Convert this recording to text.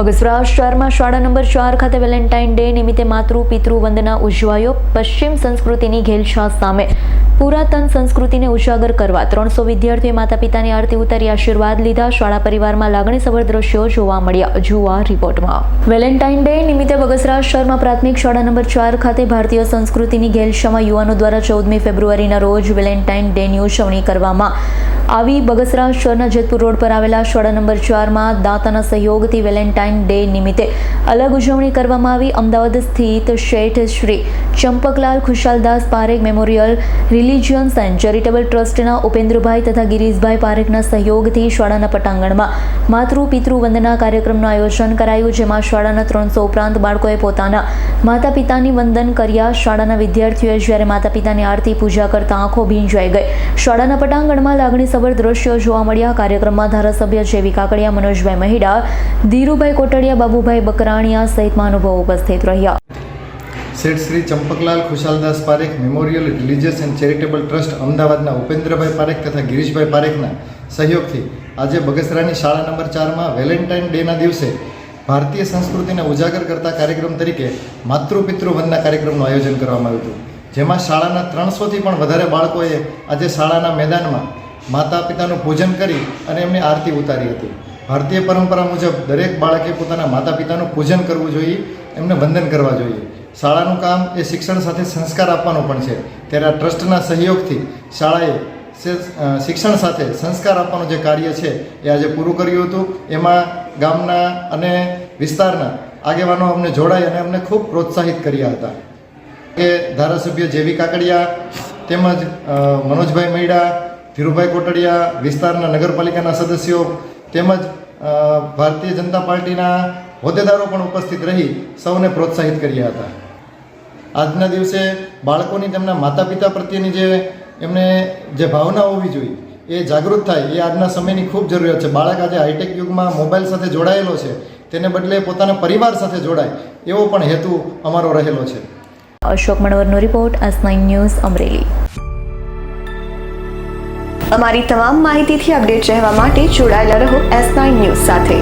બગસરા શહેરમાં શાળા નંબર ચાર ખાતે વેલેન્ટાઇન ડે નિમિત્તે માતૃ, પિતૃ વંદના ઉજવાયો. પશ્ચિમ સંસ્કૃતિની ઘેલછા સામે પુરાતન સંસ્કૃતિને ઉજાગર કરવા ત્રણસો વિદ્યાર્થીઓએ માતા પિતાની આરતી ઉતારી આશીર્વાદ લીધા. શાળા પરિવારમાં લાગણીસભર દ્રશ્યો જોવા મળ્યા. જુઓ રિપોર્ટમાં. વેલેન્ટાઇન ડે નિમિત્તે બગસરા શહેરમાં પ્રાથમિક શાળા નંબર ચાર ખાતે ભારતીય સંસ્કૃતિની ઘેલછામાં યુવાનો દ્વારા ચૌદમી ફેબ્રુઆરીના રોજ વેલેન્ટાઇન ડેની ઉજવણી કરવામાં આવી બગસરા શહેરના જેતપુર રોડ પર આવેલા શાળા નંબર ચારમાં દાતાના સહયોગથી વેલેન્ટાઇન ડે નિમિત્તે અલગ ઉજવણી કરવામાં આવી. અમદાવાદ સ્થિત Sheth Shri Champaklal Khushaldas Parekh memorial religions and charitable ટ્રસ્ટના ઉપેન્દ્રભાઈ તથા ગિરીશભાઈ પારેખના સહયોગથી શાળાના પટાંગણમાં માતૃ પિતૃ વંદના કાર્યક્રમનું આયોજન કરાયું, જેમાં શાળાના ત્રણસો ઉપરાંત બાળકોએ પોતાના માતા પિતાની વંદન કર્યા. શાળાના વિદ્યાર્થીઓએ જ્યારે માતા પિતાની આરતી પૂજા કરતા આંખો ભીંજાઈ ગઈ. શાળાના પટાંગણમાં લાગણીસભર દ્રશ્યો જોવા મળ્યા. કાર્યક્રમમાં ધારાસભ્ય જેવી કાકડિયા, મનોજભાઈ મહિડા, ધીરુભાઈ કોટડિયા, બાબુભાઈ બકરાણીયા સહિત મહાનુભાવો ઉપસ્થિત રહ્યા. Sheth Shri Champaklal Khushaldas Parekh memorial religious and charitable trust અમદાવાદના ઉપેન્દ્રભાઈ પારેખ તથા ગિરીશભાઈ પારેખના સહયોગથી આજે બગસરાની શાળા નંબર ચારમાં વેલેન્ટાઇન ડેના દિવસે ભારતીય સંસ્કૃતિને ઉજાગર કરતા કાર્યક્રમ તરીકે માતૃપિતૃ વંદના કાર્યક્રમનું આયોજન કરવામાં આવ્યું હતું. જેમાં શાળાના ત્રણસોથી પણ વધારે બાળકોએ આજે શાળાના મેદાનમાં માતા પિતાનું પૂજન કરી અને એમની આરતી ઉતારી હતી. ભારતીય પરંપરા મુજબ દરેક બાળકે પોતાના માતા પિતાનું પૂજન કરવું જોઈએ, એમને વંદન કરવા જોઈએ. શાળાનું કામ એ શિક્ષણ સાથે સંસ્કાર આપવાનું પણ છે. ત્યારે આ ટ્રસ્ટના સહયોગથી શાળાએ શિક્ષણ સાથે સંસ્કાર આપવાનું જે કાર્ય છે એ આજે પૂરું કર્યું હતું. એમાં ગામના અને વિસ્તારના આગેવાનો અમને જોડાઈ અને અમને ખૂબ પ્રોત્સાહિત કર્યા હતા. કે ધારાસભ્ય જેવી કાકડિયા, તેમજ મનોજભાઈ મૈડા, ધીરુભાઈ કોટડિયા, વિસ્તારના નગરપાલિકાના સદસ્યો, તેમજ ભારતીય જનતા પાર્ટીના હોદ્દેદારો પણ ઉપસ્થિત રહી સૌને પ્રોત્સાહિત કર્યા હતા. આજના દિવસે બાળકોની તેમના માતા પિતા પ્રત્યેની જે એમને જે ભાવના હોવી જોઈએ એ જાગૃત થાય. એ આજના સમયની ખૂબ જરૂરિયાત છે. બાળક આજે હાઈટેક યુગમાં મોબાઈલ સાથે જોડાયેલો છે. તેને બદલે પોતાના પરિવાર સાથે જોડાય. એવો પણ હેતુ અમારો રહેલો છે. અશોક મણવરનો રિપોર્ટ એસ ન્યૂઝ અમરેલી. અમારી તમામ માહિતીથી અપડેટ રહેવા માટે જોડાયેલા રહો એસ નાઇન ન્યૂઝ સાથે.